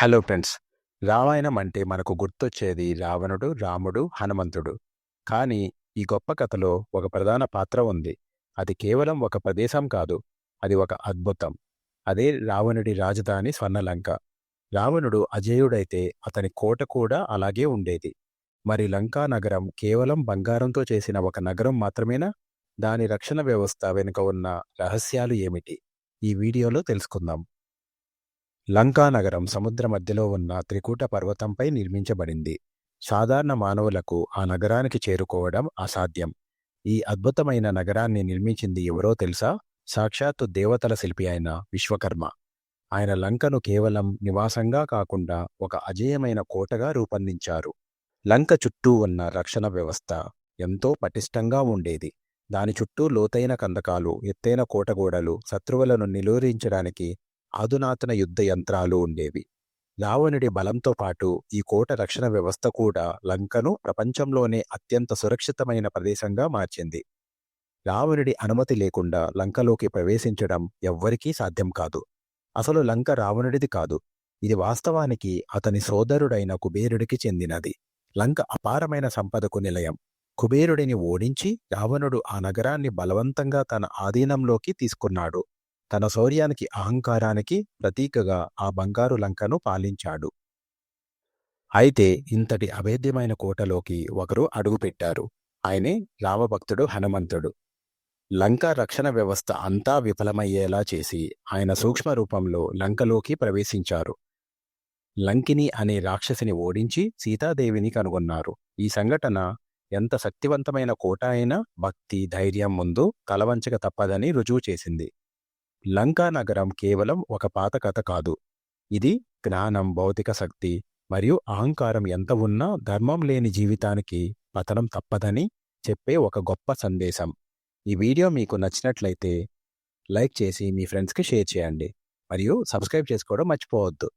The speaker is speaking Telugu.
Hello friends. రామాయణం అంటే మనకు గుర్తొచ్చేది రావణుడు రాముడు హనుమంతుడు. కానీ ఈ గొప్ప కథలో ఒక ప్రధాన పాత్ర ఉంది. అది కేవలం ఒక ప్రదేశం కాదు అది ఒక అద్భుతం. అదే రావణుడి రాజధాని స్వర్ణలంక. రావణుడు అజేయుడైతే అతని కోట కూడా అలాగే ఉండేది. మరి లంకా నగరం కేవలం బంగారంతో చేసిన ఒక నగరం మాత్రమేనా? దాని రక్షణ వ్యవస్థ వెనుక ఉన్న రహస్యాలు ఏమిటి? ఈ వీడియోలో తెలుసుకుందాం. లంకా నగరం సముద్ర మధ్యలో ఉన్న త్రికూట పర్వతంపై నిర్మించబడింది. సాధారణ మానవులకు ఆ నగరానికి చేరుకోవడం అసాధ్యం. ఈ అద్భుతమైన నగరాన్ని నిర్మించింది ఎవరో తెలుసా? సాక్షాత్తు దేవతల శిల్పి అయిన విశ్వకర్మ. ఆయన లంకను కేవలం నివాసంగా కాకుండా ఒక అజేయమైన కోటగా రూపొందించారు. లంక చుట్టూ ఉన్న రక్షణ వ్యవస్థ ఎంతో పటిష్టంగా ఉండేది. దాని చుట్టూ లోతైన కందకాలు ఎత్తైన కోటగోడలు శత్రువులను నిలువరించడానికి అధునాతన యుద్ధ యంత్రాలు ఉండేవి. రావణుడి బలంతో పాటు ఈ కోట రక్షణ వ్యవస్థ కూడా లంకను ప్రపంచంలోనే అత్యంత సురక్షితమైన ప్రదేశంగా మార్చింది. రావణుడి అనుమతి లేకుండా లంకలోకి ప్రవేశించడం ఎవ్వరికీ సాధ్యం కాదు. అసలు లంక రావణుడిది కాదు. ఇది వాస్తవానికి అతని సోదరుడైన కుబేరుడికి చెందినది. లంక అపారమైన సంపదకు నిలయం. కుబేరుడిని ఓడించి రావణుడు ఆ నగరాన్ని బలవంతంగా తన ఆధీనంలోకి తీసుకున్నాడు. తన శౌర్యానికి అహంకారానికి ప్రతీకగా ఆ బంగారు లంకను పాలించాడు. అయితే ఇంతటి అభేద్యమైన కోటలోకి ఒకరు అడుగుపెట్టారు. ఆయనే రామభక్తుడు హనుమంతుడు. లంక రక్షణ వ్యవస్థ అంతా విఫలమయ్యేలా చేసి ఆయన సూక్ష్మ రూపంలో లంకలోకి ప్రవేశించారు. లంకిని అనే రాక్షసిని ఓడించి సీతాదేవిని కనుగొన్నారు. ఈ సంఘటన ఎంత శక్తివంతమైన కోట అయినా భక్తి ధైర్యం ముందు తలవంచక తప్పదని రుజువు చేసింది. లంకా నగరం కేవలం ఒక పాత కథ కాదు. ఇది జ్ఞానం భౌతిక శక్తి మరియు అహంకారం ఎంత ఉన్నా ధర్మం లేని జీవితానికి పతనం తప్పదని చెప్పే ఒక గొప్ప సందేశం. ఈ వీడియో మీకు నచ్చినట్లయితే లైక్ చేసి మీ ఫ్రెండ్స్కి షేర్ చేయండి. మరియు సబ్స్క్రైబ్ చేసుకోవడం మర్చిపోవద్దు.